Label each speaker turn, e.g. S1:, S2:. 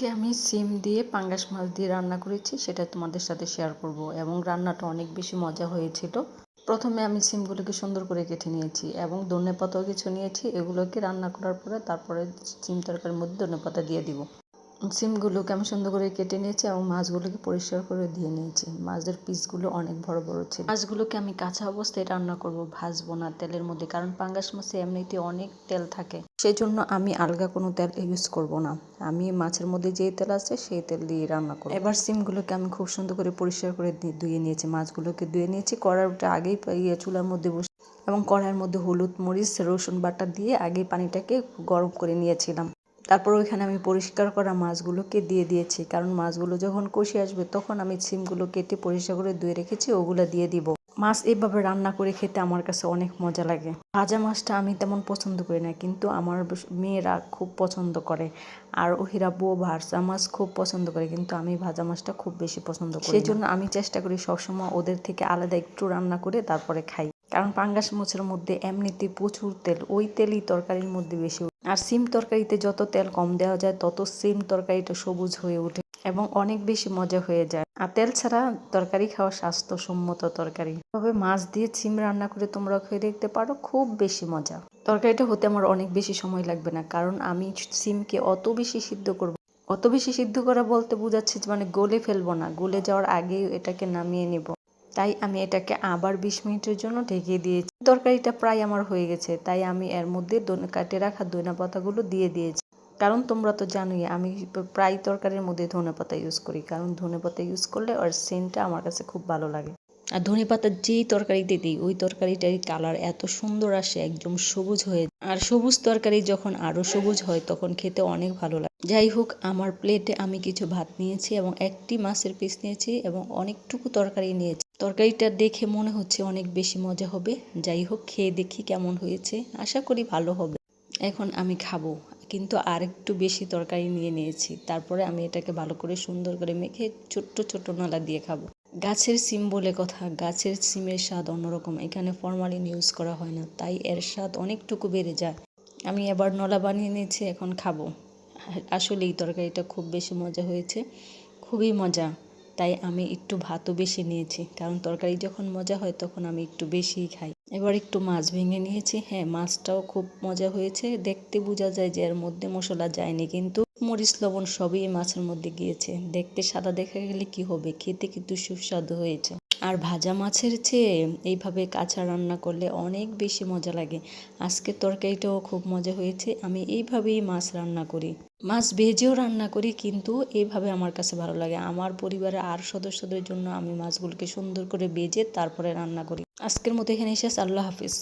S1: আজকে আমি সিম দিয়ে পাঙ্গাস মাছ দিয়ে রান্না করেছি, সেটা তোমাদের সাথে শেয়ার করব। এবং রান্নাটা অনেক বেশি মজা হয়েছিল। প্রথমে আমি সিমগুলোকে সুন্দর করে কেটে নিয়েছি এবং ধনে পাতাও কিছু নিয়েছি, এগুলোকে রান্না করার পরে তারপরে সিম তরকারির মধ্যে ধনে পাতা দিয়ে দিব। সিমগুলোকে আমি সুন্দর করে কেটে নিয়েছি এবং মাছগুলোকে পরিষ্কার করে দিয়ে নিয়েছি। মাছের পিসগুলো অনেক বড় বড় ছিল। মাছগুলোকে আমি কাঁচা অবস্থায় রান্না করব, ভাজবো না তেলের মধ্যে, কারণ পাঙ্গাস মাছে এমনিতে অনেক তেল থাকে। সেই জন্য আমি আলগা কোনো তেল ইউজ করব না। আমি মাছের মধ্যে যেই তেল আছে সেই তেল দিয়ে রান্না করব। এবার সিমগুলোকে আমি খুব সুন্দর করে পরিষ্কার করে ধুয়ে নিয়েছি। মাছগুলোকে ধুয়ে নিয়েছি, কড়াইটা আগেই ইয়ে চুলার মধ্যে বসে এবং কড়াইয়ের মধ্যে হলুদ মরিচ, রসুন বাটা দিয়ে আগে পানিটাকে গরম করে নিয়েছিলাম। তারপর ওইখানে আমি পরিষ্কার করা মাছগুলোকে দিয়ে দিয়েছি। কারণ মাছগুলো যখন কষে আসবে, তখন আমি সিমগুলো কেটে পরিষ্কার করে ধুয়ে রেখেছি, ওগুলো দিয়ে দিব। মাছ এইভাবে রান্না করে খেতে আমার কাছে অনেক মজা লাগে। ভাজা মাছটা আমি তেমন পছন্দ করি না, কিন্তু আমার মেয়েরা খুব পছন্দ করে। আর ওহিরা বউ ভাজা মাছ খুব পছন্দ করে, কিন্তু আমি ভাজা মাছটা খুব বেশি পছন্দ করি সেই জন্য আমি চেষ্টা করি সবসময় ওদের থেকে আলাদা একটু রান্না করে তারপরে খাই। কারণ পাঙ্গাস মাছের মধ্যে এমনিতে প্রচুর তেল, ওই তেলই তরকারির মধ্যে বেশি আর সিম তরকারিতে যত তেল কম দেওয়া যায়, তত সিম তরকারিটা সবুজ হয়ে ওঠে এবং অনেক বেশি মজা হয়ে যায়। আর তেল ছাড়া তরকারি খাওয়া স্বাস্থ্যসম্মত তরকারি। তবে মাছ দিয়ে সিম রান্না করে তোমরা খেয়ে দেখতে পারো, খুব বেশি মজা। তরকারিটা হতে আমার অনেক বেশি সময় লাগবে না, কারণ আমি সিমকে অত বেশি সিদ্ধ করব। অত বেশি সিদ্ধ করা বলতে বোঝাচ্ছে মানে গলে ফেলব না, গলে যাওয়ার আগেই এটাকে নামিয়ে নেব। তাই আমি এটাকে আবার বিশ মিনিটের জন্য ঢেকে দিয়েছি। তরকারিটা প্রায় আমার হয়ে গেছে, তাই আমি এর মধ্যে কাটে রাখা ধনে পাতাগুলো দিয়ে দিয়েছি। কারণ তোমরা তো জানোই, আমি প্রায় তরকারির মধ্যে ধনে পাতা ইউজ করি, কারণ ধনে পাতা ইউজ করলে ওর সেন্টটা আমার কাছে খুব ভালো লাগে। আর ধনে পাতা যেই তরকারিতে দিই, ওই তরকারিটার কালার এত সুন্দর আসে, একদম সবুজ হয়ে। আর সবুজ তরকারি যখন আরও সবুজ হয়, তখন খেতে অনেক ভালো লাগে। যাই হোক, আমার প্লেটে আমি কিছু ভাত নিয়েছি এবং একটি মাছের পিস নিয়েছি এবং অনেকটুকু তরকারি নিয়েছি। তরকারিটা দেখে মনে হচ্ছে অনেক বেশি মজা হবে। যাই হোক, খেয়ে দেখি কেমন হয়েছে। আশা করি ভালো হবে। এখন আমি খাব, কিন্তু আর একটু বেশি তরকারি নিয়ে নিয়েছি। তারপরে আমি এটাকে ভালো করে সুন্দর করে মেখে ছোট্ট ছোট্ট নালা দিয়ে খাব। গাছের সিম বলে কথা। গাছের সিমের স্বাদ অন্যরকম। এখানে ফরমালিন ইউজ করা হয় না, তাই এর স্বাদ অনেকটুকু বেড়ে যায়। আমি এবার নলা বানিয়ে নিয়েছি, এখন খাব। আসলে এই তরকারিটা খুব বেশি মজা হয়েছে। খুবই মজা। তাই আমি একটু ভাতও বেশি নিয়েছি। কারণ তরকারি যখন মজা হয় তখন আমি একটু বেশিই খাই। এবার একটু মাছ ভেঙে নিয়েছি। হ্যাঁ মাছটাও খুব মজা হয়েছে। দেখতে বোঝা যায় যে এর মধ্যে মশলা যায়নি। কিন্তু মরিচ, লবণ সবই মাছের মধ্যে গিয়েছে। দেখতে সাদা দেখা গেলে কি হবে? খেতে কিন্তু সুস্বাদু হয়েছে। আর ভাজা মাছের চেয়ে এইভাবে কাঁচা রান্না করলে অনেক বেশি মজা লাগে। আজকের তরকারিটাও খুব মজা হয়েছে, আমি এইভাবেই মাছ রান্না করি। মাছ ভেজেও রান্না করি, কিন্তু এইভাবে আমার কাছে ভালো লাগে। আমার পরিবারের আর সদস্যদের জন্য আমি মাছগুলোকে সুন্দর করে ভেজে তারপরে রান্না করি। আজকের মতো এখানে শেষ, আল্লাহ হাফিজ।